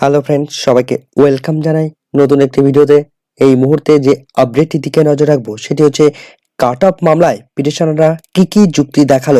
Hello friends সবাইকে welcome জানাই নতুন একটি ভিডিওতে। এই মুহূর্তে যে আপডেটটির দিকে নজর রাখব, সেটি হচ্ছে কাট অফ মামলায় পিটিশনাররা কি কি যুক্তি দেখাল।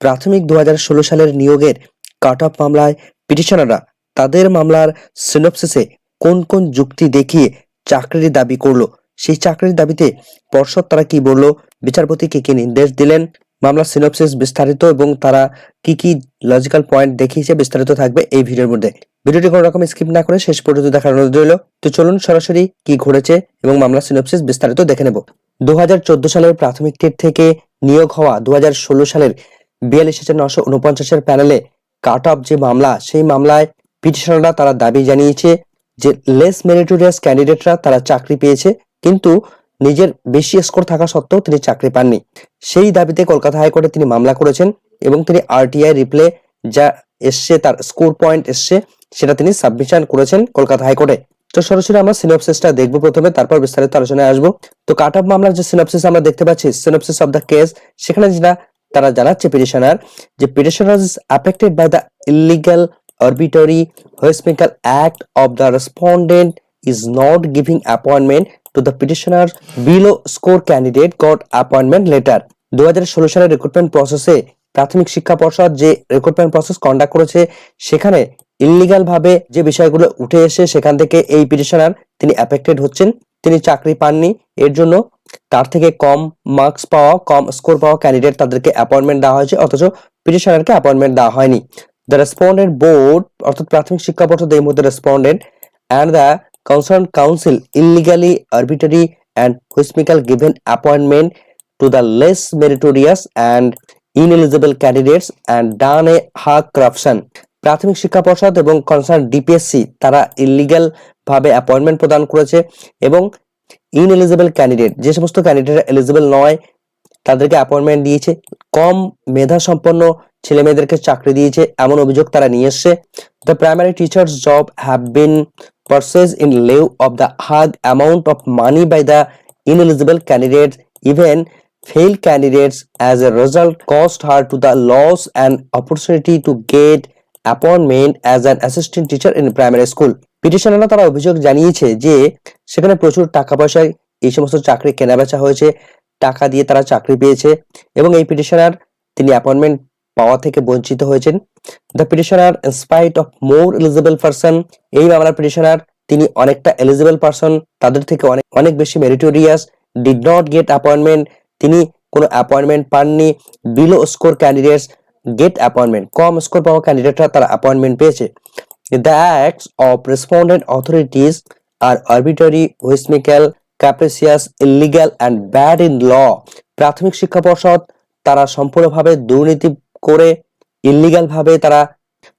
প্রাথমিক দু হাজার ষোলো সালের নিয়োগের কাট অফ মামলায় পিটিশনাররা তাদের মামলার সিনপসিসে কোন কোন যুক্তি দেখিয়ে চাকরির দাবি করল। সেই চাকরির দাবিতে পর্ষদ তারা কি বলল? বিচারপতি কি কি নির্দেশ দিলেন? মামলার সিনপসিস বিস্তারিত এবং তারা কি কি লজিক্যাল পয়েন্ট দেখিয়েছে বিস্তারিত থাকবে এই ভিডিওর মধ্যে। ভিডিওটি কোনো রকম স্কিপ না করে শেষ পর্যন্ত দেখার অনুরোধ রইল। তো চলুন সরাসরি কি ঘটেছে এবং মামলা সিনপসিস বিস্তারিত দেখে নেব। দু হাজার চোদ্দ সালের প্রাথমিক টেট থেকে নিয়োগ হওয়া দু হাজার ষোলো সালের বিয়াল্লিশ হাজার নশো উনপঞ্চাশের প্যানেলে কাট অফ যে মামলা, সেই মামলায় পিটিশনাররা তারা দাবি জানিয়েছে যে লেস মেরিটোরিয়াস ক্যান্ডিডেটরা তারা চাকরি পেয়েছে। কিন্তু নিজের বেশি স্কোর থাকা সত্ত্বেও তিনি চাকরি পাননি। সেই দাবিতে কলকাতা হাইকোর্টে তিনি মামলা করেছেন এবং তিনি আরটিআই রিপ্লে যা এসছে তার স্কোর পয়েন্ট এসছে, সেটা তিনি সাবমিশন করেছেন কলকাতা হাইকোর্টে। তো সরাসরি আমরা সিনপসিসটা দেখব প্রথমে, তারপর বিস্তারিত আলোচনায় আসব। তো কাট অফ মামলার যে সিনপসিস আমরা দেখতে পাচ্ছি সিনপসিস অফ দ্য কেস সেখানে যেটা তারা জানাচ্ছে পিটিশনার যে petitioner is affected by the illegal arbitrary Westminster Act of the respondent is not giving appointment to the petitioner below score candidate got appointment letter. দু হাজার ষোলো সালের রিক্রুটমেন্ট প্রসেসে প্রাথমিক শিক্ষা পর্ষদ যে রিক্রুটমেন্ট প্রসেস কন্ডাক্ট করেছে, সেখানে ইলিগাল ভাবে যে বিষয়গুলো উঠে এসে সেখান থেকে এই পিটিশনার তিনি অ্যাফেক্টেড হচ্ছেন। তিনি চাকরি পাননি। এর জন্য তার থেকে কম মার্কস পাওয়া, কম স্কোর পাওয়া ক্যান্ডিডেট তাদেরকে অ্যাপয়েন্টমেন্ট দেওয়া হয়েছে, অথচ পিটিশনারকে অ্যাপয়েন্টমেন্ট দেওয়া হয়নি। দ্য রেসপন্ডেন্ট বোর্ড অর্থাৎ প্রাথমিক শিক্ষা পর্ষদ এই মুহূর্তে respondent and the concern council illegally arbitrary and whimsical given appointment to the less meritorious and ineligible candidates and done a huge corruption প্রাথমিক শিক্ষা পর্ষদ এবং কনসার্ন ডিপিএসসি তারা ইলিগাল ভাবে অ্যাপয়েন্টমেন্ট প্রদান করেছে এবং ইনএলিজিবল ক্যান্ডিডেট যে সমস্ত ক্যান্ডিডেট এলিজিবল নয়, তাদেরকে অ্যাপয়েন্টমেন্ট দিয়েছে। কম মেধা সম্পন্ন ছেলে মেয়েদেরকে চাকরি দিয়েছে, এমন অভিযোগ তারা নিয়ে এসছে। The primary teachers job have been purchased in lieu of the huge amount of money by the ineligible candidates even failed candidates as a result caused her to the loss and opportunity to get appointment as an assistant teacher in primary school পিটিশনাররা তারা অভিযোগ জানিয়েছে যে সেখানে প্রচুর টাকা পয়সায় এই সমস্ত চাকরি কেনাবেচা হয়েছে টাকা দিয়ে তারা চাকরি পেয়েছে এবং এই পিটিশনার তিনি অ্যাপয়েন্টমেন্ট পাওয়া থেকে বঞ্চিত হয়েছেন। The petitioner in spite of more eligible person এই মামলার পিটিশনার তিনি অনেকটা এলিজিবল পার্সন তাদের থেকে অনেক অনেক বেশি meritorious did not get appointment তিনি কোনো অ্যাপয়েন্টমেন্ট পাননি below score candidates get appointment কম স্কোর পাওয়া ক্যান্ডিডেটরা তারা অ্যাপয়েন্টমেন্ট পেয়েছে। The acts of respondent authorities are arbitrary whimsical capricious illegal and bad in law প্রাথমিক শিক্ষা পর্ষদ তারা সম্পূর্ণভাবে দুর্নীতি করে ইলিগাল ভাবে তারা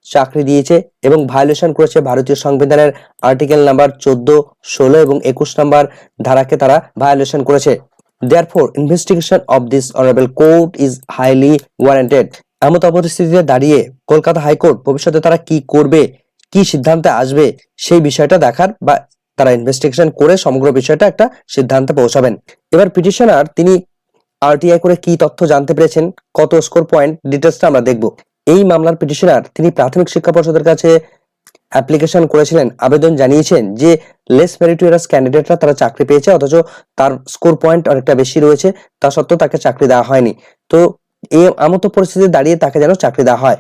চাকরি দিয়েছে এবং ভায়োলেশন করেছে ভারতীয় সংবিধানের আর্টিকেল নাম্বার চোদ্দ, ষোলো এবং একুশ নাম্বার ধারাকে তারা ভায়োলেশন করেছে। There therefore investigation of this honourable court is highly warranted এমত পরিস্থিতিতে দাঁড়িয়ে কলকাতা হাইকোর্ট ভবিষ্যতে তারা কি করবে, কি সিদ্ধান্তে আসবে, সেই বিষয়টা দেখার বা তারা ইনভেস্টিগেশন করে সমগ্র বিষয়টা একটা সিদ্ধান্তে পৌঁছাবেন। এবার পিটিশনার তিনি আরটিআই করে কি তথ্য জানতে পেরেছেন, কত স্কোর পয়েন্ট ডিটেলসটা আমরা দেখব। এই মামলার পিটিশনার তিনি প্রাথমিক শিক্ষা পর্ষদের কাছে অ্যাপ্লিকেশন করেছিলেন, আবেদন জানিয়েছেন যে লেস মেরিটোরিয়াস ক্যান্ডিডেটরা তারা চাকরি পেয়েছে, অথচ তার স্কোর পয়েন্ট অনেকটা বেশি রয়েছে, তা সত্ত্বেও তাকে চাকরি দেওয়া হয়নি। তো এই আমত পরিস্থিতি দাঁড়িয়ে তাকে যেন চাকরি দেওয়া হয়।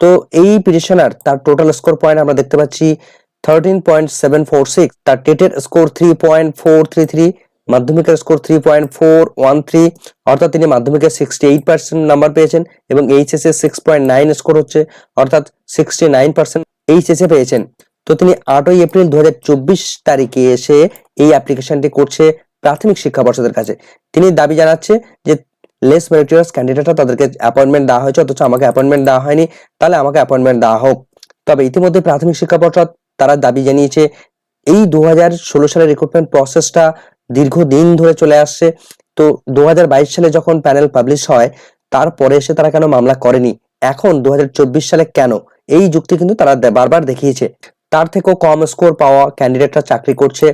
তো এই পিটিশনার তার টোটাল স্কোর পয়েন্ট আমরা দেখতে পাচ্ছি thirteen point seven four six তার টেটের score three point four three three মাধ্যমিকের score three point four one three অর্থাৎ তিনি মাধ্যমিকের সিক্সটি এইট পার্সেন্ট নাম্বার পেয়েছেন এবং এইচএস এর সিক্স পয়েন্ট নাইন স্কোর হচ্ছে, অর্থাৎ সিক্সটি নাইন পার্সেন্ট এইচএস এ পেয়েছেন। তো তিনি আটই এপ্রিল দু হাজার চব্বিশ তারিখে এসে এই অ্যাপ্লিকেশনটি করছে প্রাথমিক শিক্ষা পর্ষদের কাছে। তিনি দাবি জানাচ্ছে যে লেস মেরিটোরিয়াস ক্যান্ডিডেটরা তাদেরকে অ্যাপয়েন্টমেন্ট দেওয়া হয়েছে, অথচ আমাকে অ্যাপয়েন্টমেন্ট দেওয়া হয়নি, তাহলে আমাকে অ্যাপয়েন্টমেন্ট দেওয়া হোক। তবে ইতিমধ্যে প্রাথমিক শিক্ষা পর্ষদ তারা দাবি জানিয়েছে, এই দু হাজার ষোলো সালের রিক্রুটমেন্ট প্রসেসটা দীর্ঘদিন ধরে চলে আসছে। তো দু হাজার বাইশ সালে যখন প্যানেল পাবলিশ হয়, তারপরে এসে তারা কেন মামলা করেনি? এখন দু হাজার চব্বিশ সালে কেন? এই যুক্তি কিন্তু তারা বারবার দেখিয়েছে। তার থেকেও কম স্কোর পাওয়া ক্যান্ডিডেটরা চাকরি করছে।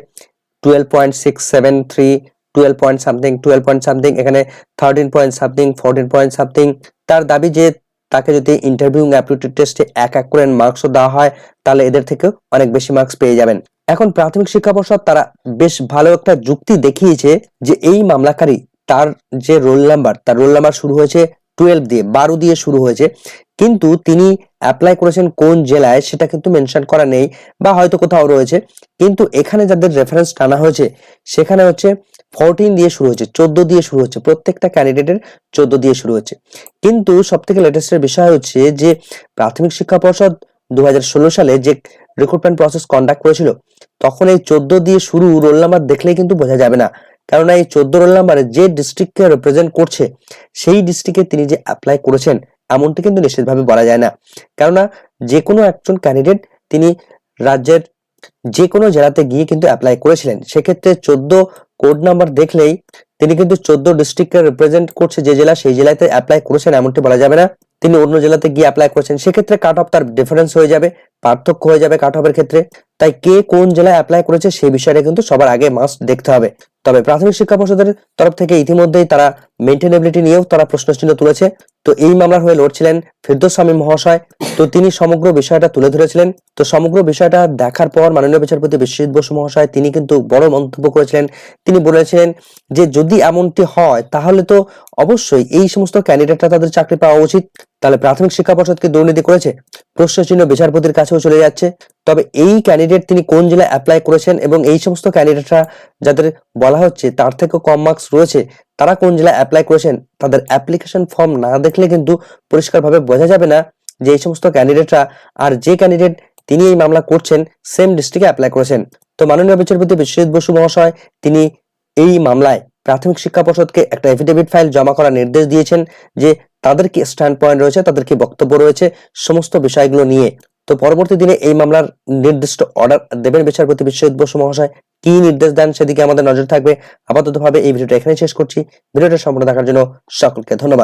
Twelve point six seven three twelve point something twelve point something এখানে thirteen point something fourteen point something তার দাবি যে তাকে যদি ইন্টারভিউ অ্যাপটিটিউড টেস্টে এক এক করে মার্কসও দেওয়া হয়, তাহলে এদের থেকেও অনেক বেশি মার্কস পেয়ে যাবেন। এখন প্রাথমিক শিক্ষা পর্ষদ তারা বেশ ভালো একটা যুক্তি দেখিয়েছে যে এই মামলাকারী তার যে রোল নাম্বার তার রোল নাম্বার শুরু হয়েছে টুয়েলভ দিয়ে, বারো দিয়ে শুরু হয়েছে। কিন্তু তিনি অ্যাপ্লাই করেছেন কোন জেলায় সেটা কিন্তু মেনশন করা নেই বা হয়তো কোথাও রয়েছে। কিন্তু এখানে যাদের রেফারেন্স টানা হয়েছে, সেখানে হচ্ছে ফোরটিন দিয়ে শুরু হচ্ছে চোদ্দ দিয়ে শুরু হচ্ছে, প্রত্যেকটা ক্যান্ডিডেটের চোদ্দ দিয়ে শুরু হচ্ছে। কিন্তু সব থেকে লেটেস্টের বিষয় হচ্ছে যে প্রাথমিক শিক্ষা পর্ষদ দু হাজার ষোলো সালে যে রিক্রুটমেন্ট প্রসেস কন্ডাক্ট করেছিল, তখন এই চোদ্দ দিয়ে শুরু রোল নাম্বার দেখলেই কিন্তু বোঝা যাবে না। কেননা এই চোদ্দ রোল নাম্বারে যে ডিস্ট্রিক্টকে রিপ্রেজেন্ট করছে, সেই ডিস্ট্রিক্টে তিনি যে অ্যাপ্লাই করেছেন, এমনটি কিন্তু নিশ্চিতভাবে বলা যায় না। কেননা যে কোনো একজন ক্যান্ডিডেট তিনি রাজ্যের যে কোনো জেলাতে গিয়ে কিন্তু অ্যাপ্লাই করেছিলেন। সেক্ষেত্রে চোদ্দ কোড নাম্বার দেখলেই তিনি কিন্তু চোদ্দ ডিস্ট্রিক্টকে রিপ্রেজেন্ট করছে যে জেলা, সেই জেলাতে অ্যাপ্লাই করেছেন, এমনটি বলা যাবে না। তিনি অন্য জেলাতে গিয়ে অ্যাপ্লাই করেছেন, সেক্ষেত্রে কাট অফ তার ডিফারেন্স হয়ে যাবে, পার্থক্য হয়ে যাবে কাট অফের ক্ষেত্রে। তাই কে কোন জেলায় অ্যাপ্লাই করেছে, সেই বিষয়টা কিন্তু সবার আগে মাস্ট দেখতে হবে। তবে প্রাথমিক শিক্ষা পর্ষদের তরফ থেকে ইতিমধ্যেই তারা মেনটেনেবিলিটি নিয়েও তারা প্রশ্নচিহ্ন তুলেছে। তো এই মামলার হয়ে লড়ছিলেন ফিরদৌস স্বামী মহাশয়। তো তিনি সমগ্র বিষয়টা তুলে ধরেছিলেন। তো সমগ্র বিষয়টা দেখার পর মাননীয় বিচারপতি বিশ্বজিৎ বসু মহাশয় তিনি কিন্তু বড় মন্তব্য করেছিলেন। তিনি বলেছিলেন যে যদি এমনটি হয়, তাহলে তো অবশ্যই এই সমস্ত ক্যান্ডিডেটরা তাদের চাকরি পাওয়া উচিত। তাহলে প্রাথমিক শিক্ষা পর্ষদ কি দুর্নীতি করেছে? প্রশ্নচিহ্ন বিচারপতির কাছেও চলে যাচ্ছে। তবে এই ক্যান্ডিডেট তিনি কোন জেলায় অ্যাপ্লাই করেছেন এবং এই সমস্ত ক্যান্ডিডেটরা যাদের বলা হচ্ছে, তার থেকেও কম মার্কস রয়েছে তারা কোন জেলায় অ্যাপ্লাই করেছেন, তাদের অ্যাপ্লিকেশন ফর্ম না দেখলে কিন্তু পরিষ্কারভাবে বোঝা যাবে না যে এই সমস্ত ক্যান্ডিডেটরা আর যে ক্যান্ডিডেট তিনি এই মামলা করছেন সেম ডিস্ট্রিক্টে অ্যাপ্লাই করেছেন। তো মাননীয় বিচারপতি বিশ্বজিৎ বসু মহাশয়, তিনি এই মামলায় প্রাথমিক শিক্ষা পর্ষদকে একটা এফিডেভিট ফাইল জমা করার নির্দেশ দিয়েছেন যে তাদের কি স্ট্যান্ড পয়েন্ট রয়েছে, তাদের কি বক্তব্য রয়েছে, সমস্ত বিষয়গুলো নিয়ে। তো পরবর্তী দিনে এই মামলার নির্দিষ্ট অর্ডার দেবেন বিচারপতি বিশ্বজিৎ বসু মহাশয়। কি নির্দেশ দেন সেদিকে আমাদের নজর থাকবে। আপাতত ভাবে এই ভিডিওটা এখানে শেষ করছি। ভিডিওটা সম্পূর্ণ দেখার জন্য সকলকে ধন্যবাদ।